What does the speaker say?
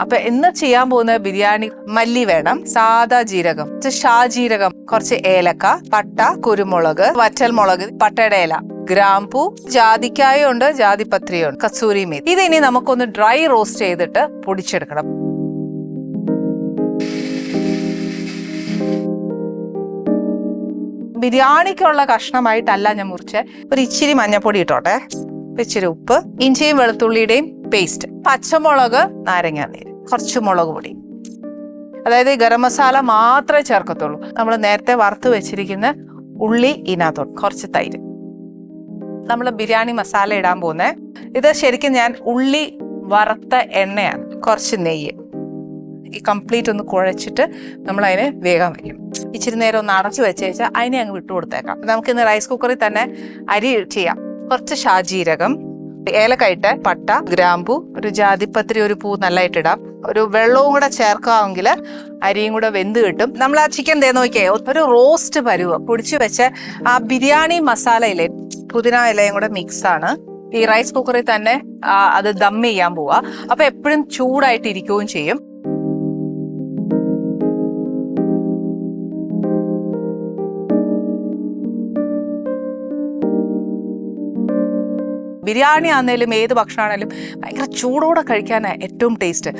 അപ്പൊ ഇന്ന് ചെയ്യാൻ പോകുന്ന ബിരിയാണി മല്ലി വേണം സാദാ ജീരകം ഷാജീരകം കുറച്ച് ഏലക്ക പട്ട കുരുമുളക് വറ്റൽ മുളക് പട്ടയുടെ ഇല ഗ്രാമ്പൂ ജാതിക്കായുണ്ട് ജാതിപത്രിയുണ്ട് കസൂരി മീൻ ഇത് ഇനി നമുക്കൊന്ന് ഡ്രൈ റോസ്റ്റ് ചെയ്തിട്ട് പൊടിച്ചെടുക്കണം. ബിരിയാണിക്കുള്ള കഷ്ണമായിട്ടല്ല ഞാൻ മുറിച്ച്. ഒരു ഇച്ചിരി മഞ്ഞപ്പൊടി ഇട്ടോട്ടെ. ഇച്ചിരി ഉപ്പ് ഇഞ്ചിയും വെളുത്തുള്ളിയുടെയും പേസ്റ്റ് പച്ചമുളക് നാരങ്ങാനീര് കുറച്ച് മുളക് പൊടി. അതായത് ഗരം മസാല മാത്രമേ ചേർക്കത്തുള്ളൂ. നമ്മൾ നേരത്തെ വറുത്ത് വെച്ചിരിക്കുന്ന ഉള്ളി ഇതിനകത്തോട്ട് കുറച്ച് തൈര്. നമ്മൾ ബിരിയാണി മസാല ഇടാൻ പോകുന്നത് ഇത് ശരിക്കും ഞാൻ ഉള്ളി വറുത്ത എണ്ണയാണ്. കുറച്ച് നെയ്യ്. ഈ കംപ്ലീറ്റ് ഒന്ന് കുഴച്ചിട്ട് നമ്മൾ അതിനെ വേഗം വയ്ക്കും. ഇച്ചിരി നേരം ഒന്ന് അടച്ചു വെച്ചേച്ചാൽ അതിനെ അങ്ങ് വിട്ടു കൊടുത്തേക്കാം. നമുക്ക് ഇന്ന് റൈസ് കുക്കറിൽ തന്നെ അരി ചെയ്യാം. കുറച്ച് ഷാജീരകം ഏലക്കയിട്ട് പട്ട ഗ്രാമ്പു ഒരു ജാതിപത്രി ഒരു പൂ നല്ലതായിട്ടിടാം ഒരു വെള്ളവും കൂടെ ചേർക്കാമെങ്കിൽ അരിയും കൂടെ വെന്ത് കിട്ടും. നമ്മൾ ആ ചിക്കൻ തേ നോക്കിയേ ഒരു റോസ്റ്റ് പരുവ്. പൊടിച്ചു വെച്ച് ആ ബിരിയാണി മസാല ഇല്ലേ പുതിന ഇലയും കൂടെ മിക്സ് ആണ്. ഈ റൈസ് കുക്കറിൽ തന്നെ അത് ദം ചെയ്യാൻ പോവാ. അപ്പൊ എപ്പോഴും ചൂടായിട്ട് ഇരിക്കുകയും ചെയ്യും. ബിരിയാണി ആണെങ്കിലും ഏത് ഭക്ഷണമാണെങ്കിലും ഭയങ്കര ചൂടോടെ കഴിക്കാനാണ് ഏറ്റവും ടേസ്റ്റ്